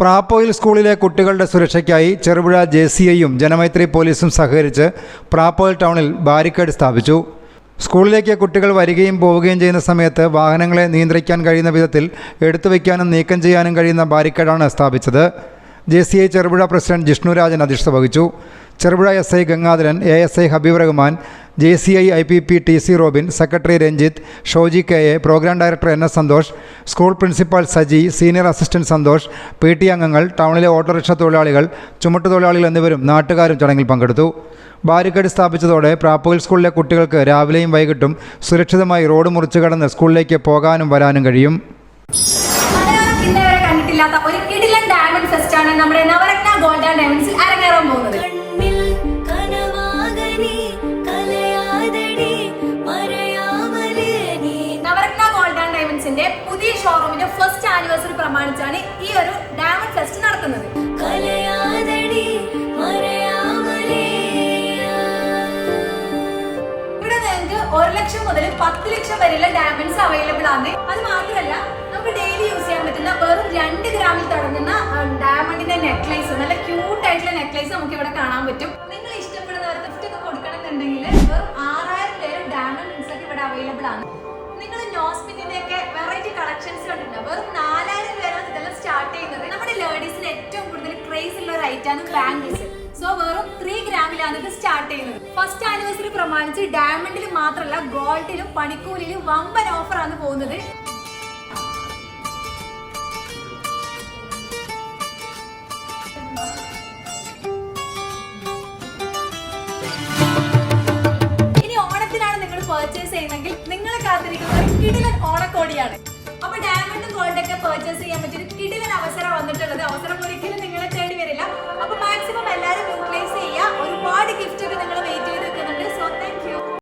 പ്രാപ്പോയിൽ സ്കൂളിലെ കുട്ടികളുടെ സുരക്ഷയ്ക്കായി ചെറുപുഴ ജെ സി ഐയും ജനമൈത്രി പോലീസും സഹകരിച്ച് പ്രാപ്പോയിൽ ടൗണിൽ ബാരിക്കേഡ് സ്ഥാപിച്ചു. സ്കൂളിലേക്ക് കുട്ടികൾ വരികയും പോവുകയും ചെയ്യുന്ന സമയത്ത് വാഹനങ്ങളെ നിയന്ത്രിക്കാൻ കഴിയുന്ന വിധത്തിൽ എടുത്തു വയ്ക്കാനും നീക്കം ചെയ്യാനും കഴിയുന്ന ബാരിക്കേഡാണ് സ്ഥാപിച്ചത്. J C I Cherupuzha president Jishnurajan അധ്യക്ഷത വഹിച്ചു. Cherupuzha S I Gangadharan A S I Habeeb Rahman J C I I P P T C Robin secretary Ranjith Shoji K A programme director N S Santhosh school principal Saji senior assistant Santhosh P T അംഗങ്ങൾ ടൗണിലെ autorickshaw തൊഴിലാളികൾ ചുമട്ടുതൊഴിലാളികൾ എന്നിവരും നാട്ടുകാരും ചടങ്ങിൽ പങ്കെടുത്തു. Barricade സ്ഥാപിച്ചതോടെ പ്രാപ്പുകൽ സ്കൂളിലെ കുട്ടികൾക്ക് രാവിലെയും വൈകിട്ടും സുരക്ഷിതമായി റോഡ് മുറിച്ചു കടന്ന് സ്കൂളിലേക്ക് പോകാനും വരാനും കഴിയും. പുതിയ ഷോറൂമിന്റെ ഫസ്റ്റ് ആനിവേഴ്സറി പ്രമാണിച്ചാണ് ഈ ഒരു ഡയമണ്ട് ഫെസ്റ്റ് നടത്തുന്നത്. ഇവിടെ നിങ്ങൾക്ക് ഒരു ലക്ഷം മുതൽ പത്ത് ലക്ഷം വരെയുള്ള ഡയമണ്ട്സ് അവൈലബിൾ ആണ്. അത് മാത്രമല്ല നമുക്ക് ഡെയിലി യൂസ് ചെയ്യാൻ പറ്റുന്ന വെറും രണ്ട് ഗ്രാമിൽ തുടങ്ങുന്ന ഡയമണ്ടിന്റെ നെക്ലേസ് നല്ല ക്യൂട്ട് ആയിട്ടുള്ള നെക്ലേസ് നമുക്ക് ഇവിടെ കാണാൻ പറ്റും. നിങ്ങൾ ക്രേസ് ആണ് ബാംഗിൾസ് സോ വെറും ത്രീ ഗ്രാമിലാണ് ഇത് സ്റ്റാർട്ട് ചെയ്യുന്നത്. ഫസ്റ്റ് ആനിവേഴ്സറി പ്രമാണിച്ച് ഡയമണ്ടിൽ മാത്രമല്ല ഗോൾഡിലും പണിക്കൂലിലും വമ്പൻ ഓഫറാണ് പോകുന്നത്. ഇനി ഓണത്തിനാണ് നിങ്ങൾ പർച്ചേസ് ചെയ്യുന്നെങ്കിൽ നിങ്ങൾ കാത്തിരിക്കുന്ന ഒരു കിടിലൻ ഓണക്കോടിയാണ്. അപ്പൊ ഡയമണ്ടും ഗോൾഡൊക്കെ പർച്ചേസ് ചെയ്യാൻ പറ്റിയ ഒരു കിടിലൻ അവസരം വന്നിട്ടുള്ളത്. അവസരം കൂടി